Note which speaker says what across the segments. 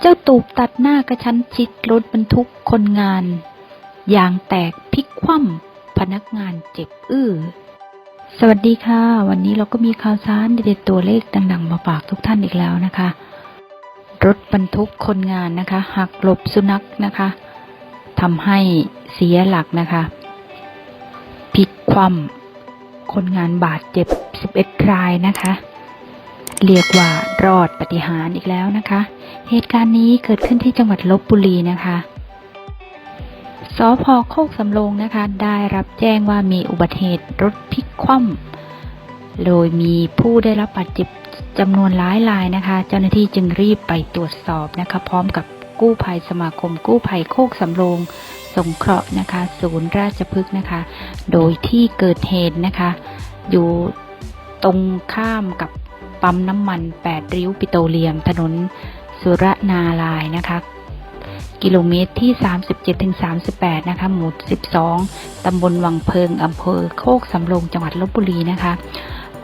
Speaker 1: เจ้าตูบตัดหน้ากระชั้นชิดรถบรรทุกคนงาน ยางแตกพลิกคว่ำพนักงานเจ็บอื้อ สวัสดีค่ะ วันนี้เราก็มีข่าวสารเด็ดตัวเลขดังๆมาฝากทุกท่านอีกแล้วนะคะ รถบรรทุกคนงานนะคะ หักหลบสุนัขนะคะทำให้เสียหลักนะคะพลิกคว่ำคนงานบาดเจ็บ 11 รายนะคะ เรียกว่ารอดปฏิหารอีกแล้วนะคะ เหตุการณ์นี้เกิดขึ้นที่จังหวัดลบบุรีนะคะสพโคกสำโรงนะคะ ได้รับแจ้งว่ามีอุบัติเหตุรถพลิกคว่ำโดยมีผู้ได้รับบาดเจ็บจำนวนหลายรายนะคะ เจ้าหน้าที่จึงรีบไปตรวจสอบนะคะ พร้อมกับกู้ภัยสมาคมกู้ภัยโคกสำโรงสงเคราะห์นะคะ ศูนย์ราชพฤกษ์นะคะ โดยที่เกิดเหตุนะคะ อยู่ตรงข้ามกับ ปั๊มน้ำมัน 8 ริ้วปิโตรเลียม ถนนสุรนาลายนะคะ กิโลเมตรที่ 37-38 นะคะ หมู่ 12 ตำบลวังเพิง อำเภอโคกสำโรง จังหวัดลบบุรีนะคะ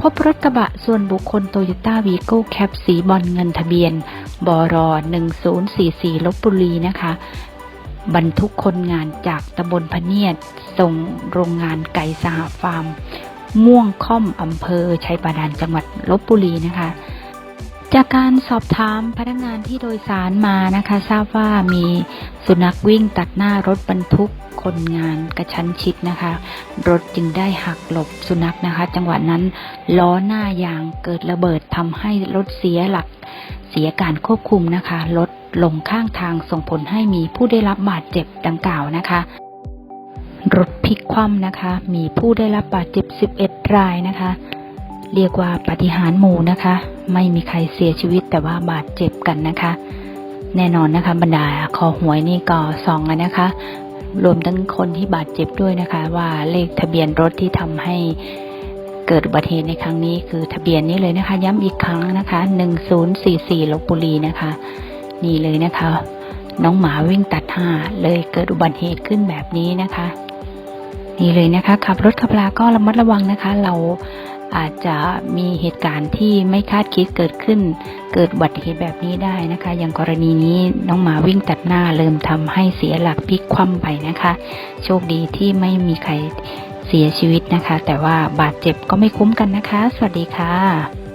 Speaker 1: พบรถกระบะส่วนบุคคลโตโยต้าวีโก้แคปสีบอลเงินทะเบียนบร1044 ลบบุรีนะคะบรรทุกคนงานจากตำบลพเนียดส่งโรงงานไก่สหฟาร์ม ม่วงค่อมอำเภอชัยบาดาลจังหวัดลบบุรีนะคะ จากการสอบถามพนักงานที่โดยสารมานะคะ ทราบว่ามีสุนัขวิ่งตัดหน้ารถบรรทุกคนงานกระชั้นชิดนะคะ รถจึงได้หักหลบสุนัขนะคะ จังหวะนั้นล้อหน้ายางเกิดระเบิดทำให้รถเสียหลักเสียการควบคุมนะคะรถลงข้างทางส่งผลให้มีผู้ได้รับบาดเจ็บดังกล่าวนะคะ รถพลิกคว่ำนะคะ มีผู้ได้รับบาดเจ็บ 11 รายนะคะ เรียกว่าปฏิหารหมู่นะคะ ไม่มีใครเสียชีวิตแต่ว่าบาดเจ็บกันนะคะ แน่นอนนะคะ บรรดาคอหวยนี่ก็สองนะคะ รวมทั้งคนที่บาดเจ็บด้วยนะคะ ว่าเลขทะเบียนรถที่ทำให้เกิดอุบัติเหตุในครั้งนี้คือทะเบียนนี้เลยนะคะ ย้ำอีกครั้งนะคะ1044ลบบุรีนะคะ นี่เลยนะคะ น้องหมาวิ่งตัดหน้าเลยเกิดอุบัติเหตุขึ้นแบบนี้นะคะ นี่เลยนะคะ ขับรถขับลาก็ระมัดระวังนะคะ เราอาจจะมีเหตุการณ์ที่ไม่คาดคิดเกิดขึ้น เกิดอุบัติเหตุแบบนี้ได้นะคะ อย่างกรณีนี้น้องหมาวิ่งตัดหน้าเริ่มทำให้เสียหลักพลิกคว่ำไปนะคะ โชคดีที่ไม่มีใครเสียชีวิตนะคะ แต่ว่าบาดเจ็บก็ไม่คุ้มกันนะคะ สวัสดีค่ะ